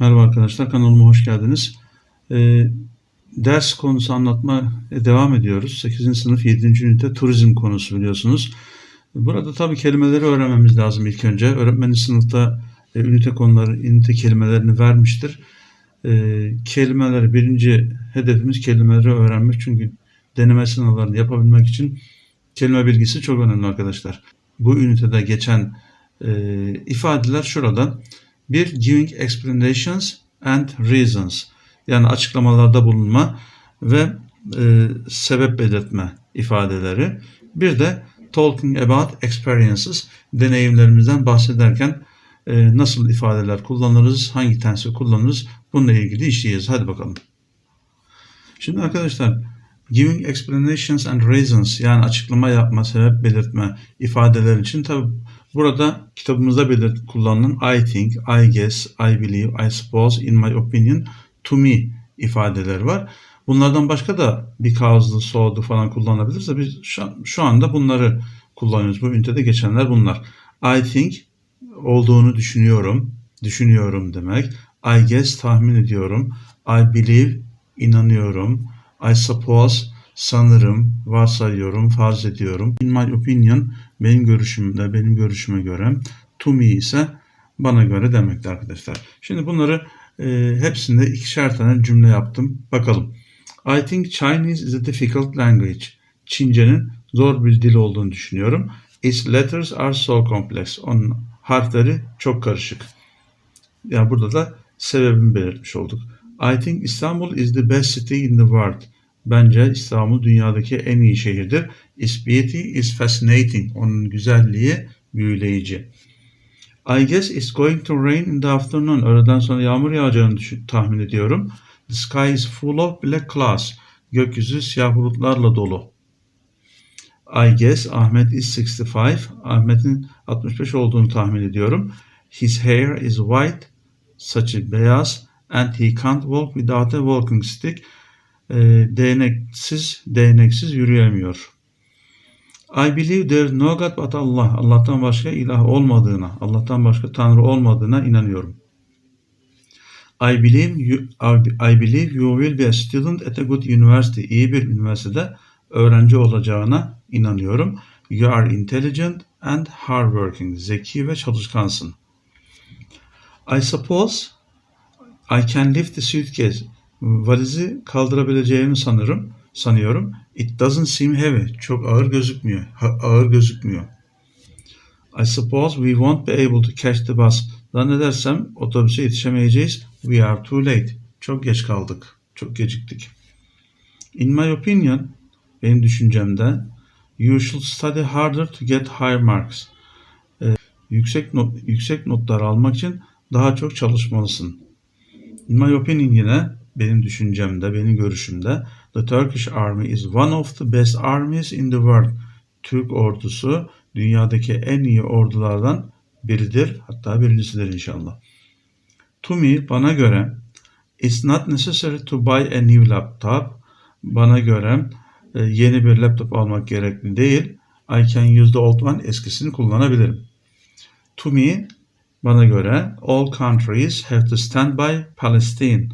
Merhaba arkadaşlar, kanalıma hoş geldiniz. Ee, ders konusu anlatma devam ediyoruz. 8. sınıf 7. ünite turizm konusu biliyorsunuz. Burada tabii kelimeleri öğrenmemiz lazım ilk önce. Öğretmenin sınıfta e, ünite konuları, ünite kelimelerini vermiştir. Ee, kelimeleri, birinci hedefimiz kelimeleri öğrenmek. Çünkü deneme sınavlarını yapabilmek için kelime bilgisi çok önemli arkadaşlar. Bu ünitede geçen e, ifadeler şurada. Bir, giving explanations and reasons. Yani açıklamalarda bulunma ve e, sebep belirtme ifadeleri. Bir de talking about experiences. Deneyimlerimizden bahsederken e, nasıl ifadeler kullanırız, hangi tensi kullanırız bununla ilgili işleyeceğiz. Hadi bakalım. Şimdi arkadaşlar giving explanations and reasons yani açıklama yapma, sebep belirtme ifadeler için tabi burada kitabımızda belirt kullanılan I think, I guess, I believe, I suppose, in my opinion, to me ifadeleri var. Bunlardan başka da because'lı, so'du falan kullanabiliriz de biz şu anda bunları kullanıyoruz. Bu ünitede geçenler bunlar. I think olduğunu düşünüyorum, düşünüyorum demek. I guess tahmin ediyorum. I believe inanıyorum. I suppose sanırım, varsayıyorum, farz ediyorum. In my opinion benim görüşümde, benim görüşüme göre. To me ise bana göre demektir arkadaşlar. Şimdi bunları e, hepsinde ikişer tane cümle yaptım. Bakalım. I think Chinese is a difficult language. Çince'nin zor bir dil olduğunu düşünüyorum. Its letters are so complex. Onun harfleri çok karışık. Yani burada da sebebini belirtmiş olduk. I think Istanbul is the best city in the world. Bence İstanbul dünyadaki en iyi şehirdir. Its beauty is fascinating. Onun güzelliği büyüleyici. I guess it's going to rain in the afternoon. Öğleden sonra yağmur yağacağını düşün, tahmin ediyorum. The sky is full of black clouds. Gökyüzü siyah bulutlarla dolu. I guess Ahmet is 65. Ahmet'in 65 olduğunu tahmin ediyorum. His hair is white. Saçı beyaz. And he can't walk without a walking stick. E, değneksiz, değneksiz yürüyemiyor. I believe there is no God but Allah. Allah'tan başka ilah olmadığına, Allah'tan başka tanrı olmadığına inanıyorum. I believe you, I believe you will be a student at a good university. İyi bir üniversitede öğrenci olacağına inanıyorum. You are intelligent and hardworking. Zeki ve çalışkansın. I suppose I can lift the suitcase. Valizi kaldırabileceğimi sanırım, sanıyorum. It doesn't seem heavy. Çok ağır gözükmüyor. Ha- ağır gözükmüyor. I suppose we won't be able to catch the bus. Zannedersem otobüse yetişemeyeceğiz. We are too late. Çok geç kaldık. Çok geciktik. In my opinion, benim düşüncemde, you should study harder to get higher marks. Ee, yüksek not, yüksek notlar almak için daha çok çalışmalısın. In my opinion yine benim düşüncemde, benim görüşümde the Turkish army is one of the best armies in the world. Türk ordusu dünyadaki en iyi ordulardan biridir. Hatta birincisidir inşallah. To me, bana göre it's not necessary to buy a new laptop. Bana göre e, yeni bir laptop almak gerekli değil. I can use the old one. Eskisini kullanabilirim. To me, bana göre all countries have to stand by Palestine.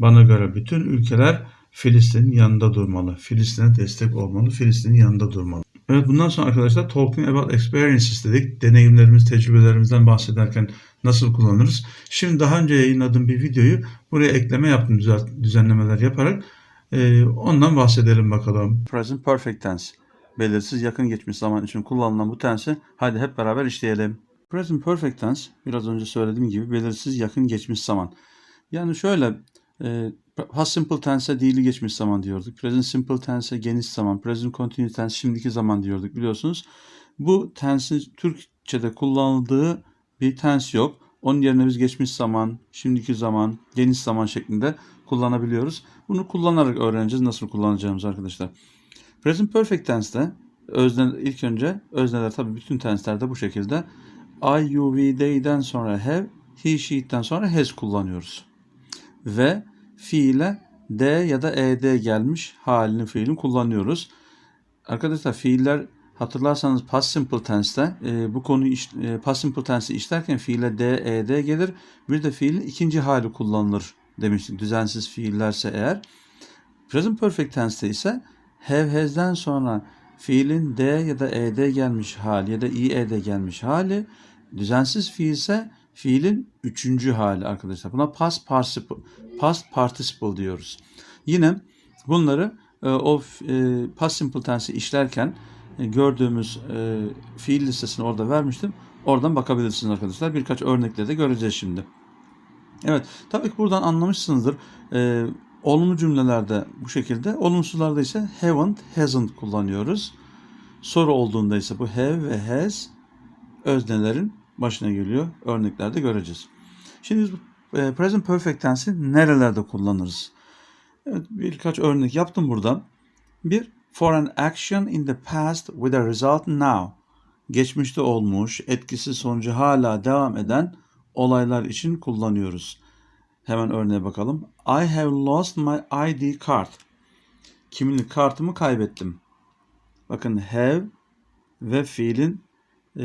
Bana göre bütün ülkeler Filistin'in yanında durmalı. Filistin'e destek olmalı. Filistin'in yanında durmalı. Evet bundan sonra arkadaşlar talking about experiences dedik. Deneyimlerimiz, tecrübelerimizden bahsederken nasıl kullanırız? Şimdi daha önce yayınladığım bir videoyu buraya ekleme yaptım düzenlemeler yaparak. Ee, ondan bahsedelim bakalım. Present perfect tense. Belirsiz yakın geçmiş zaman için kullanılan bu tensi hadi hep beraber işleyelim. Present perfect tense biraz önce söylediğim gibi belirsiz yakın geçmiş zaman. Yani şöyle e, past simple tense'e değili geçmiş zaman diyorduk. Present simple tense'e geniş zaman. Present continuous tense şimdiki zaman diyorduk biliyorsunuz. Bu tense'in Türkçe'de kullanıldığı bir tense yok. Onun yerine biz geçmiş zaman, şimdiki zaman, geniş zaman şeklinde kullanabiliyoruz. Bunu kullanarak öğreneceğiz nasıl kullanacağımızı arkadaşlar. Present perfect tense'te özne, ilk önce özneler tabii bütün tenslerde bu şekilde I, you, we, they'den sonra have, he, she'den sonra has kullanıyoruz. Ve fiile d ya da ed gelmiş halini fiilin kullanıyoruz. Arkadaşlar fiiller Hatırlarsanız past simple tense'te e, bu konuyu iş, e, past simple tense'i işlerken fiile d, ed gelir. Bir de fiilin ikinci hali kullanılır demiştik. Düzensiz fiillerse eğer. Present perfect tense'te ise have has'den sonra fiilin d ya da ed gelmiş hali ya da ied gelmiş hali. Düzensiz fiil ise fiilin üçüncü hali arkadaşlar. Buna past participle, past participle diyoruz. Yine bunları e, o e, past simple tense'i işlerken e, gördüğümüz fiil listesini orada vermiştim. Oradan bakabilirsiniz arkadaşlar. Birkaç örnekle de göreceğiz şimdi. Evet, tabii ki buradan anlamışsınızdır. E, olumlu cümlelerde bu şekilde, olumsuzlarda ise haven't, hasn't kullanıyoruz. Soru olduğunda ise bu have ve has öznelerin başına geliyor. Örneklerde göreceğiz. Şimdi biz e, present perfect tense'i nerelerde kullanırız? Evet, birkaç örnek yaptım burada. Bir, for an action in the past with a result now. Geçmişte olmuş, etkisi sonucu hala devam eden olaylar için kullanıyoruz. Hemen örneğe bakalım. I have lost my ID card. Kimlik kartımı kaybettim. Bakın have ve fiilin e,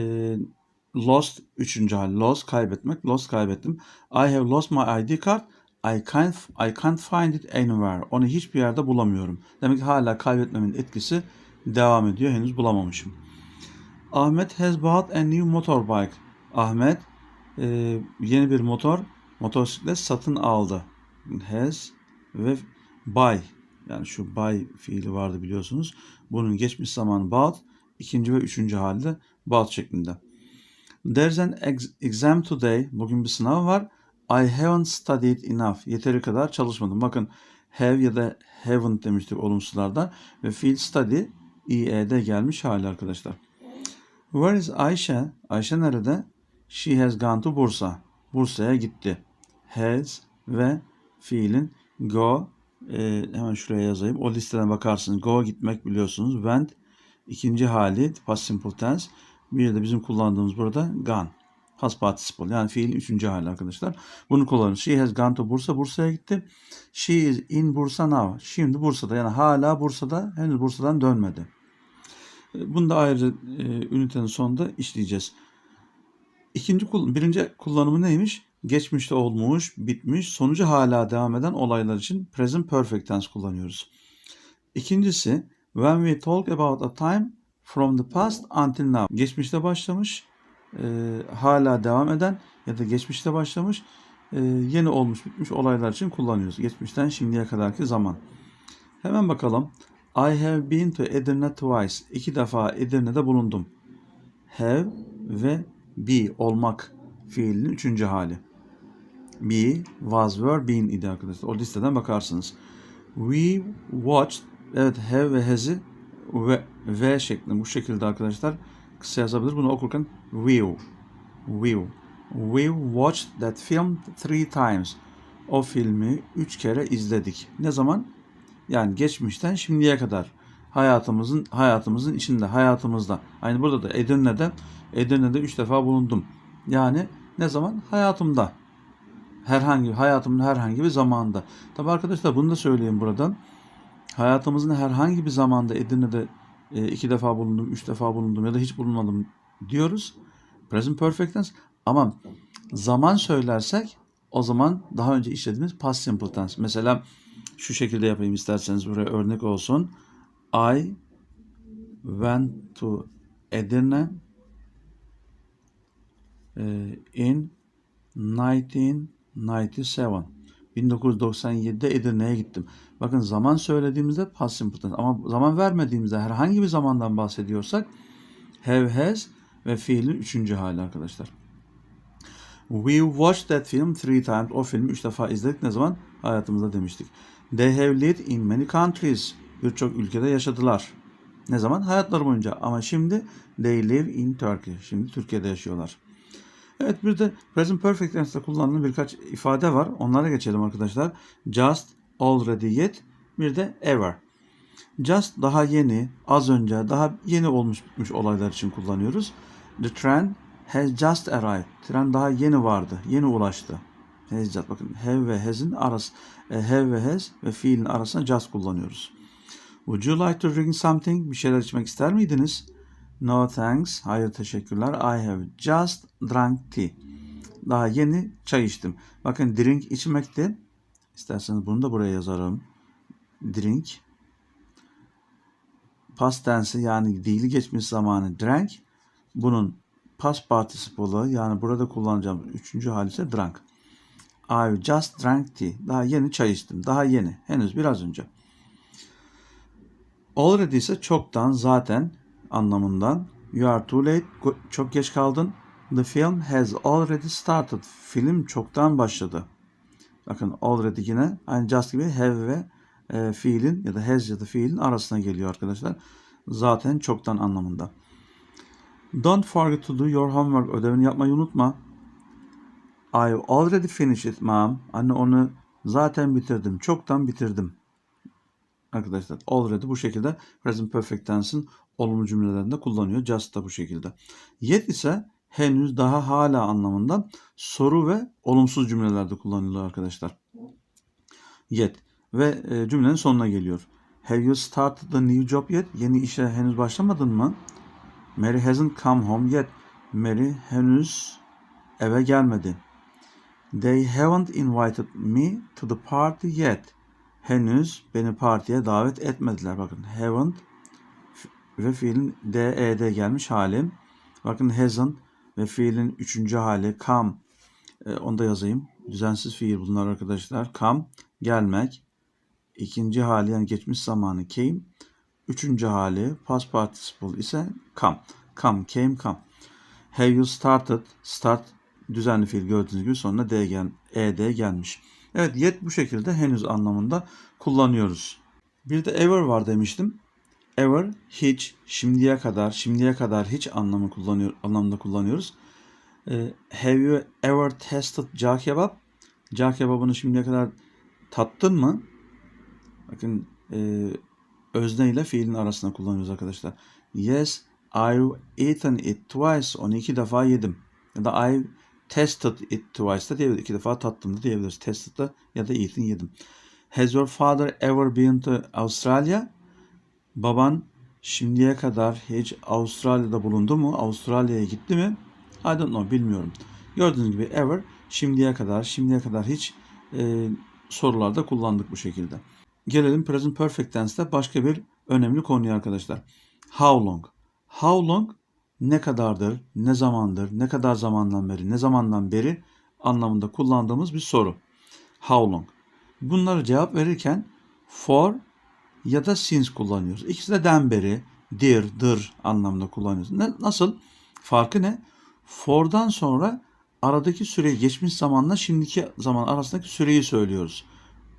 lost üçüncü hali. Lost kaybetmek. Lost kaybettim. I have lost my ID card. I can't, I can't find it anywhere. Onu hiçbir yerde bulamıyorum. Demek ki hala kaybetmemin etkisi devam ediyor. Henüz bulamamışım. Ahmet has bought a new motorbike. Ahmet e, yeni bir motor, motosiklet satın aldı. Has ve buy. Yani şu buy fiili vardı biliyorsunuz. Bunun geçmiş zaman bought, ikinci ve üçüncü halde bought şeklinde. There's an ex- exam today. Bugün bir sınav var. I haven't studied enough. Yeteri kadar çalışmadım. Bakın have ya da haven't demiştik olumsuzlarda. Ve fiil study ed gelmiş hali arkadaşlar. Where is Ayşe? Ayşe nerede? She has gone to Bursa. Bursa'ya gitti. Has ve fiilin go e, hemen şuraya yazayım. O listeden bakarsınız. Go gitmek biliyorsunuz. Went ikinci hali past simple tense. Bir de bizim kullandığımız burada gone. Past participle yani fiil üçüncü hali arkadaşlar. Bunu kullanıyoruz. She has gone to Bursa. Bursa'ya gitti. She is in Bursa now. Şimdi Bursa'da yani hala Bursa'da henüz Bursa'dan dönmedi. Bunu da ayrıca e, ünitenin sonunda işleyeceğiz. İkinci, birinci kullanımı neymiş? Geçmişte olmuş, bitmiş, sonucu hala devam eden olaylar için present perfect tense kullanıyoruz. İkincisi, when we talk about a time from the past until now. Geçmişte başlamış, e, hala devam eden ya da geçmişte başlamış, e, yeni olmuş, bitmiş olaylar için kullanıyoruz. Geçmişten şimdiye kadarki zaman. Hemen bakalım. I have been to Edirne twice. İki defa Edirne'de bulundum. Have ve be olmak fiilinin üçüncü hali. Be, was, were, been idi arkadaşlar. O listeden bakarsınız. We watched, evet have ve has'i ve, ve şeklinde bu şekilde arkadaşlar kısa yazabilir. Bunu okurken we, we, we watched that film three times. O filmi üç kere izledik. Ne zaman? Yani geçmişten şimdiye kadar hayatımızın hayatımızın içinde, hayatımızda. Aynı burada da Edirne'de Edirne'de üç defa bulundum. Yani ne zaman? Hayatımda. Herhangi hayatımın herhangi bir zamanında. Tabi arkadaşlar bunu da söyleyeyim buradan. Hayatımızın herhangi bir zamanda Edirne'de iki defa bulundum, üç defa bulundum ya da hiç bulunmadım diyoruz. Present perfect tense. Ama zaman söylersek o zaman daha önce işlediğimiz past simple tense. Mesela şu şekilde yapayım isterseniz buraya örnek olsun. I went to Edirne e, in 1997. 1997'de Edirne'ye gittim. Bakın zaman söylediğimizde past simple ama zaman vermediğimizde herhangi bir zamandan bahsediyorsak have has ve fiilin üçüncü hali arkadaşlar. We watched that film three times. O filmi üç defa izledik. Ne zaman? Hayatımızda demiştik. They have lived in many countries. Birçok ülkede yaşadılar. Ne zaman? Hayatları boyunca. Ama şimdi they live in Turkey. Şimdi Türkiye'de yaşıyorlar. Evet bir de present perfect tense'de kullanılan birkaç ifade var. Onlara geçelim arkadaşlar. Just, already, yet. Bir de ever. Just daha yeni, az önce, daha yeni olmuş olaylar için kullanıyoruz. The train has just arrived. Tren daha yeni vardı, yeni ulaştı. Has just. Bakın have ve has'in arası, e, have ve has ve fiilin arasında just kullanıyoruz. Would you like to drink something? Bir şeyler içmek ister miydiniz? No thanks. Hayır teşekkürler. I have just drunk tea. Daha yeni çay içtim. Bakın drink içmekti. İsterseniz bunu da buraya yazarım. Drink. Past tense yani dili geçmiş zamanı drank. Bunun past participle'ı yani burada kullanacağım üçüncü hali ise drank. I just drank tea. Daha yeni çay içtim. Daha yeni. Henüz biraz önce. Already ise çoktan zaten anlamından. You are too late. Çok geç kaldın. The film has already started. Film çoktan başladı. Bakın already yine aynı just gibi have ve e, fiilin ya da has ya da fiilin arasına geliyor arkadaşlar. Zaten çoktan anlamında. Don't forget to do your homework. Ödevini yapmayı unutma. I've already finished it mom. Anne onu zaten bitirdim. Çoktan bitirdim. Arkadaşlar already bu şekilde present perfect tense'in olumlu cümlelerinde kullanıyor. Just da bu şekilde. Yet ise henüz daha hala anlamında soru ve olumsuz cümlelerde kullanılıyor arkadaşlar. Yet ve e, cümlenin sonuna geliyor. Have you started the new job yet? Yeni işe henüz başlamadın mı? Mary hasn't come home yet. Mary henüz eve gelmedi. They haven't invited me to the party yet. Henüz beni partiye davet etmediler. Bakın haven't ve fiilin DE'de gelmiş hali. Bakın hasn't ve fiilin üçüncü hali come. E, onu da yazayım. Düzensiz fiil bunlar arkadaşlar. Come gelmek. İkinci hali yani geçmiş zamanı came. Üçüncü hali past participle ise come. Come, came, come. Have you started? Start düzenli fiil gördüğünüz gibi sonuna D gel, ED gelmiş. Evet yet bu şekilde henüz anlamında kullanıyoruz. Bir de ever var demiştim. Ever hiç, şimdiye kadar, şimdiye kadar hiç anlamı kullanıyor, anlamda kullanıyoruz. Ee, have you ever tasted cağ kebap? Cağ kebabını şimdiye kadar tattın mı? Bakın e, özne ile fiilin arasında kullanıyoruz arkadaşlar. Yes, I've eaten it twice. Onu iki defa yedim. Ya da I've tasted it twice da diyebiliriz. İki defa tattım da diyebiliriz. Tasted da ya da eaten yedim. Has your father ever been to Australia? Baban şimdiye kadar hiç Avustralya'da bulundu mu? Avustralya'ya gitti mi? I don't know, bilmiyorum. Gördüğünüz gibi ever şimdiye kadar, şimdiye kadar hiç e, sorularda kullandık bu şekilde. Gelelim present perfect tense'te başka bir önemli konuya arkadaşlar. How long? How long ne kadardır, ne zamandır, ne kadar zamandan beri, ne zamandan beri anlamında kullandığımız bir soru. How long? Bunları cevap verirken for ya da since kullanıyoruz. İkisi de den beri, dir, dır anlamında kullanıyoruz. Ne, nasıl? Farkı ne? For'dan sonra aradaki süreyi geçmiş zamanla şimdiki zaman arasındaki süreyi söylüyoruz.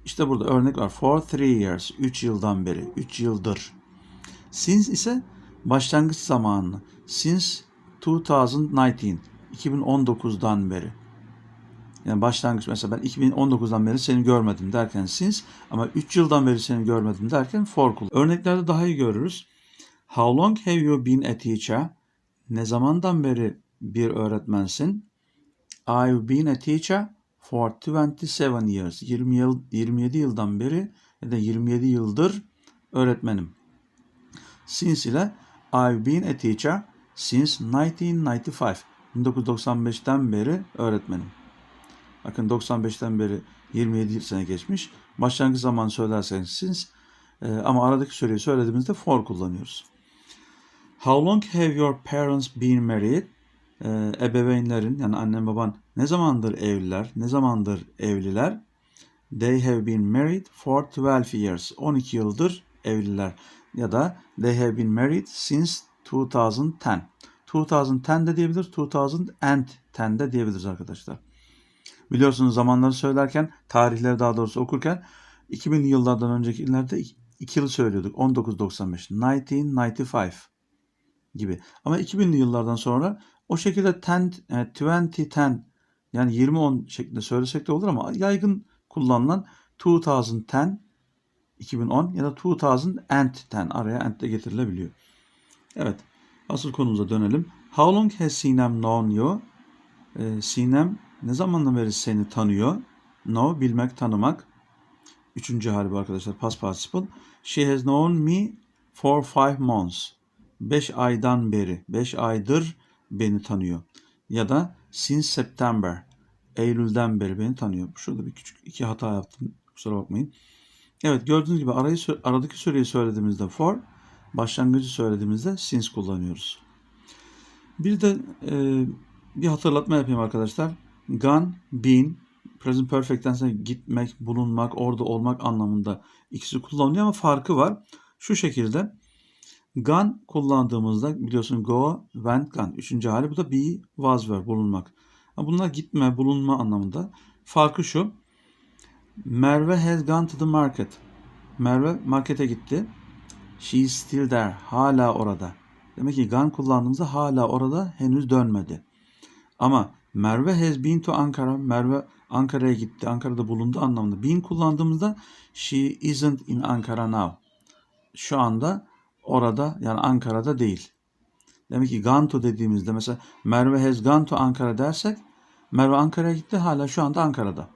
İşte burada örnek var. For three years. 3 yıldan beri. 3 yıldır. Since ise başlangıç zamanını. Since 2019. 2019'dan beri. Yani başlangıç mesela ben 2019'dan beri seni görmedim derken since ama 3 yıldan beri seni görmedim derken for kullan. Örneklerde daha iyi görürüz. How long have you been a teacher? Ne zamandan beri bir öğretmensin? I've been a teacher for 27 years. 20 yıl, 27 yıldan beri ya da 27 yıldır öğretmenim. Since ile I've been a teacher since 1995. 1995'ten beri öğretmenim. Bakın 95'ten beri 27 sene geçmiş. Başlangıç zaman söylerseniz since e, ama aradaki süreyi söylediğimizde for kullanıyoruz. How long have your parents been married? E, ebeveynlerin yani annen baban ne zamandır evliler? Ne zamandır evliler? They have been married for 12 years. 12 yıldır evliler. Ya da they have been married since 2010. 2010 de diyebiliriz, 2010 de diyebiliriz arkadaşlar. Biliyorsunuz zamanları söylerken, tarihleri daha doğrusu okurken 2000'li yıllardan önceki yıllarda 2 yıl söylüyorduk. 1995, 1995 gibi. Ama 2000'li yıllardan sonra o şekilde 10, 2010 yani 2010 şeklinde söylesek de olur ama yaygın kullanılan 2010 2010 ya da 2010 araya and de getirilebiliyor. Evet. Asıl konumuza dönelim. How long has Sinem known you? Ee, Sinem ne zamandan beri seni tanıyor? Know, bilmek, tanımak. Üçüncü hali bu arkadaşlar. Past participle. She has known me for five months. 5 aydan beri, 5 aydır beni tanıyor. Ya da since September, Eylül'den beri beni tanıyor. Şurada bir küçük iki hata yaptım. Kusura bakmayın. Evet gördüğünüz gibi arayı, aradaki süreyi söylediğimizde for, başlangıcı söylediğimizde since kullanıyoruz. Bir de e, bir hatırlatma yapayım arkadaşlar. Gone, been, present perfect'ten sonra gitmek, bulunmak, orada olmak anlamında ikisi kullanılıyor ama farkı var. Şu şekilde gone kullandığımızda biliyorsun go, went, gone. Üçüncü hali bu da be, was, were, bulunmak. Bunlar gitme, bulunma anlamında. Farkı şu. Merve has gone to the market. Merve markete gitti. She is still there. Hala orada. Demek ki gone kullandığımızda hala orada henüz dönmedi. Ama Merve has been to Ankara. Merve Ankara'ya gitti. Ankara'da bulundu anlamında. Been kullandığımızda she isn't in Ankara now. Şu anda orada yani Ankara'da değil. Demek ki gone to dediğimizde mesela Merve has gone to Ankara dersek Merve Ankara'ya gitti hala şu anda Ankara'da.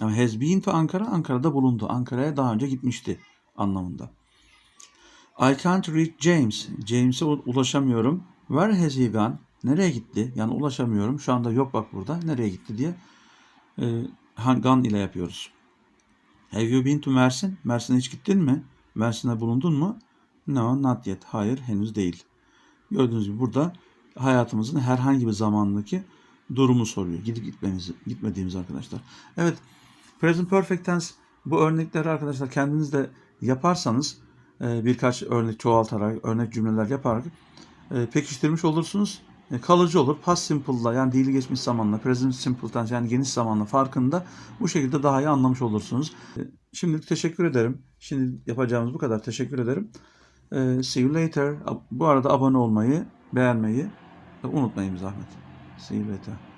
Ama has been to Ankara Ankara'da bulundu. Ankara'ya daha önce gitmişti anlamında. I can't reach James. James'e ulaşamıyorum. Where has he gone? Nereye gitti? Yani ulaşamıyorum. Şu anda yok bak burada. Nereye gitti diye e, gone ile yapıyoruz. Have you been to Mersin? Mersin'e hiç gittin mi? Mersin'e bulundun mu? No, not yet. Hayır, henüz değil. Gördüğünüz gibi burada hayatımızın herhangi bir zamandaki durumu soruyor. Gidip gitmemizi, gitmediğimiz arkadaşlar. Evet, present perfect tense bu örnekleri arkadaşlar kendiniz de yaparsanız e, birkaç örnek çoğaltarak, örnek cümleler yaparak e, pekiştirmiş olursunuz. E, kalıcı olur. Past simple'la yani dili geçmiş zamanla, present simple tense yani geniş zamanla farkında bu şekilde daha iyi anlamış olursunuz. E, Şimdilik teşekkür ederim. Şimdi yapacağımız bu kadar. Teşekkür ederim. E, see you later. Bu arada abone olmayı, beğenmeyi unutmayın zahmet. See you later.